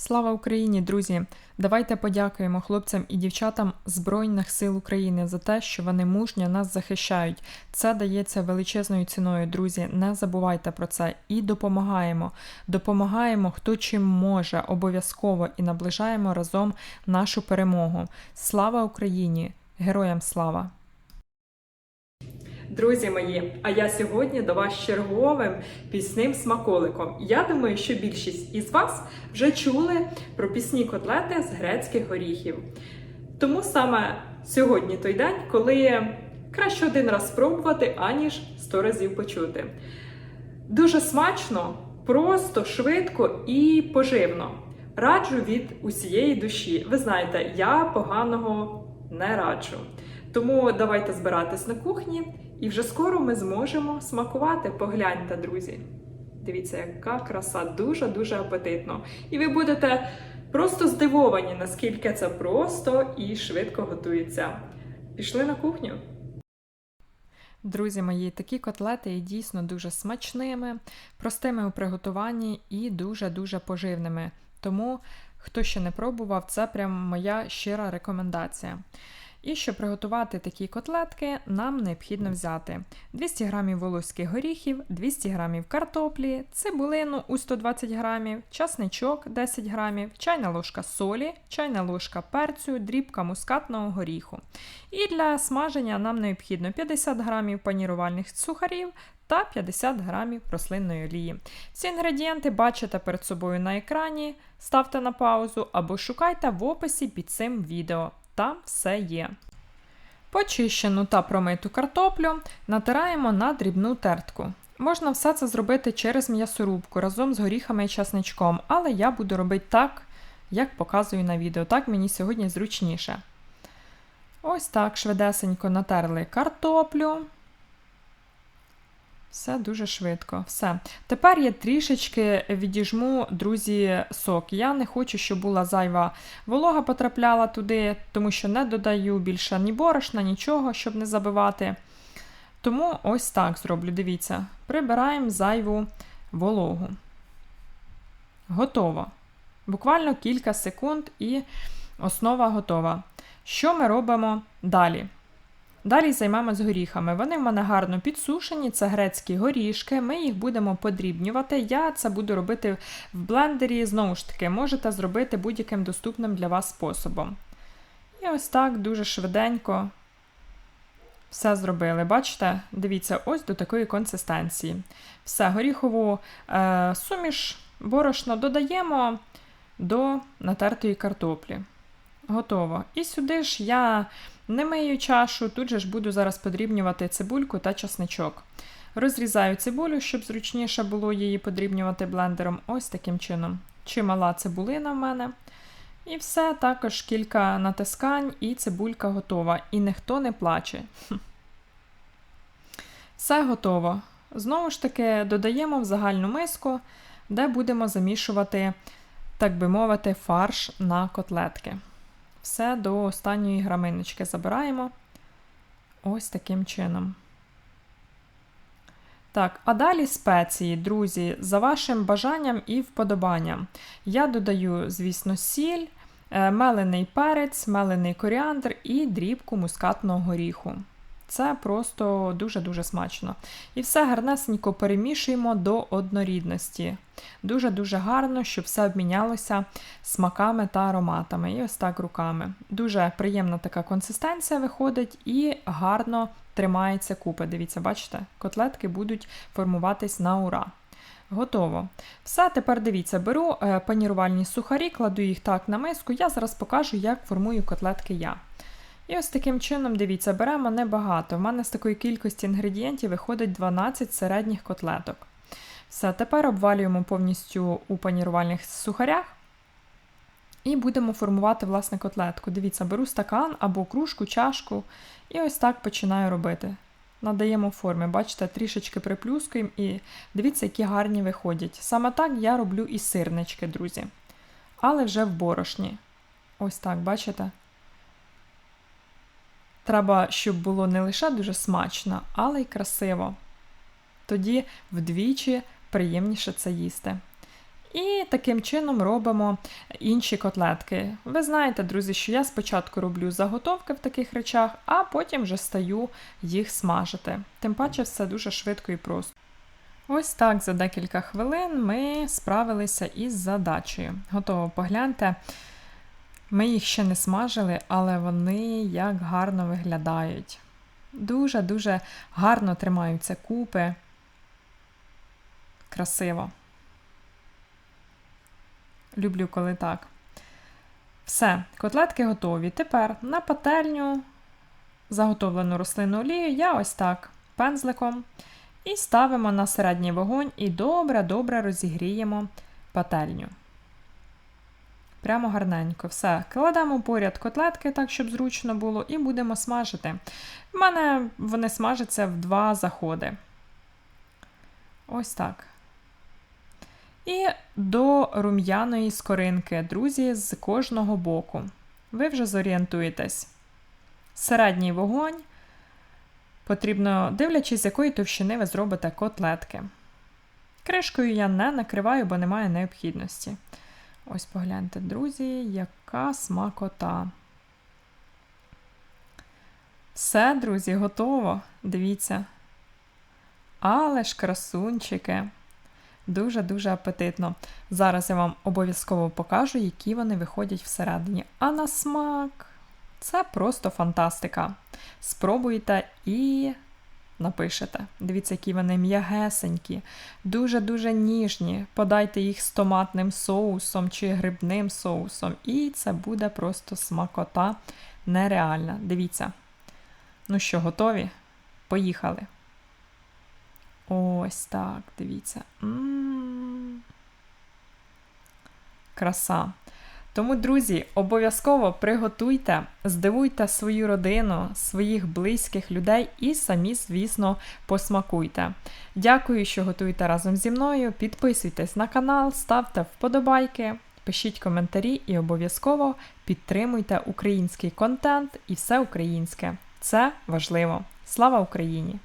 Слава Україні, друзі! Давайте подякуємо хлопцям і дівчатам Збройних сил України за те, що вони мужньо нас захищають. Це дається величезною ціною, друзі. Не забувайте про це і допомагаємо. Допомагаємо, хто чим може, обов'язково і наближаємо разом нашу перемогу. Слава Україні! Героям слава! Друзі мої, а я сьогодні до вас черговим пісним смаколиком. Я думаю, що більшість із вас вже чули про пісні котлети з грецьких горіхів. Тому саме сьогодні той день, коли краще один раз спробувати, аніж сто разів почути. Дуже смачно, просто, швидко і поживно. Раджу від усієї душі. Ви знаєте, я поганого не раджу. Тому давайте збиратись на кухні, і вже скоро ми зможемо смакувати. Погляньте, друзі. Дивіться, яка краса, дуже-дуже апетитно. І ви будете просто здивовані, наскільки це просто і швидко готується. Пішли на кухню. Друзі мої, такі котлети є дійсно дуже смачними, простими у приготуванні і дуже-дуже поживними. Тому, хто ще не пробував, це прям моя щира рекомендація. І щоб приготувати такі котлетки, нам необхідно взяти 200 г волоських горіхів, 200 г картоплі, цибулину у 120 г, часничок 10 г, чайна ложка солі, чайна ложка перцю, дрібка мускатного горіху. І для смаження нам необхідно 50 г панірувальних сухарів та 50 г рослинної олії. Ці інгредієнти бачите перед собою на екрані, ставте на паузу або шукайте в описі під цим відео. Там все є. Почищену та промиту картоплю натираємо на дрібну тертку. Можна все це зробити через м'ясорубку разом з горіхами і часничком, але я буду робити так, як показую на відео. Так мені сьогодні зручніше. Ось так швидесенько натерли картоплю. Все дуже швидко. Все. Тепер я трішечки відіжму, друзі, сок. Я не хочу, щоб була зайва волога потрапляла туди, тому що не додаю більше ні борошна, нічого, щоб не забивати. Тому ось так зроблю. Дивіться, прибираємо зайву вологу. Готово. Буквально кілька секунд і основа готова. Що ми робимо далі? Далі займемось горіхами. Вони в мене гарно підсушені, це грецькі горішки. Ми їх будемо подрібнювати. Я це буду робити в блендері. Знову ж таки, можете зробити будь-яким доступним для вас способом. І ось так дуже швиденько все зробили. Бачите? Дивіться, ось до такої консистенції. Все, горіхову е, суміш, борошно додаємо до натертої картоплі. Готово. І сюди ж я. Не мию чашу, тут же ж буду зараз подрібнювати цибульку та часничок. Розрізаю цибулю, щоб зручніше було її подрібнювати блендером, ось таким чином. Чимала цибулина в мене. І все, також кілька натискань, і цибулька готова. І ніхто не плаче. Все готово. Знову ж таки, додаємо в загальну миску, де будемо замішувати, так би мовити, фарш на котлетки. Все до останньої граминочки забираємо ось таким чином. Так, а далі спеції, друзі, за вашим бажанням і вподобанням. Я додаю, звісно, сіль, е, мелений перець, мелений коріандр і дрібку мускатного горіху. Це просто дуже-дуже смачно. І все гарнесенько перемішуємо до однорідності. Дуже-дуже гарно, щоб все обмінялося смаками та ароматами. І ось так руками. Дуже приємна така консистенція виходить і гарно тримається купи. Дивіться, бачите, котлетки будуть формуватись на ура. Готово. Все, тепер дивіться, беру е, панірувальні сухарі, кладу їх так на миску. Я зараз покажу, як формую котлетки я. І ось таким чином, дивіться, беремо небагато. У мене з такої кількості інгредієнтів виходить 12 середніх котлеток. Все, тепер обвалюємо повністю у панірувальних сухарях. І будемо формувати власне котлетку. Дивіться, беру стакан або кружку, чашку, і ось так починаю робити. Надаємо форми, бачите, трішечки приплюскуємо і дивіться, які гарні виходять. Саме так я роблю і сирнички, друзі. Але вже в борошні. Ось так, бачите? Треба, щоб було не лише дуже смачно, але й красиво. Тоді вдвічі приємніше це їсти. І таким чином робимо інші котлетки. Ви знаєте, друзі, що я спочатку роблю заготовки в таких речах, а потім вже стаю їх смажити. Тим паче все дуже швидко і просто. Ось так за декілька хвилин ми справилися із задачею. Готово, погляньте. Ми їх ще не смажили, але вони як гарно виглядають. Дуже-дуже гарно тримаються купи. Красиво. Люблю, коли так. Все, котлетки готові. Тепер на пательню заготовлену рослинну олію я ось так пензликом. І ставимо на середній вогонь і добре-добре розігріємо пательню. Прямо гарненько. Все. Кладемо поряд котлетки, так, щоб зручно було, і будемо смажити. У мене вони смажаться в два заходи. Ось так. І до рум'яної скоринки, друзі, з кожного боку. Ви вже зорієнтуєтесь. Середній вогонь. Потрібно, дивлячись, якої товщини ви зробите котлетки. Кришкою я не накриваю, бо немає необхідності. Ось погляньте, друзі, яка смакота. Все, друзі, готово. Дивіться. Але ж красунчики. Дуже-дуже апетитно. Зараз я вам обов'язково покажу, які вони виходять всередині. А на смак це просто фантастика. Спробуйте і напишете. Дивіться, які вони м'ягесенькі, дуже-дуже ніжні. Подайте їх з томатним соусом чи грибним соусом. І це буде просто смакота нереальна. Дивіться. Ну що, готові? Поїхали. Ось так, дивіться. М-м-м. Краса. Тому, друзі, обов'язково приготуйте, здивуйте свою родину, своїх близьких людей і самі, звісно, посмакуйте. Дякую, що готуєте разом зі мною. Підписуйтесь на канал, ставте вподобайки, пишіть коментарі і обов'язково підтримуйте український контент і все українське. Це важливо. Слава Україні!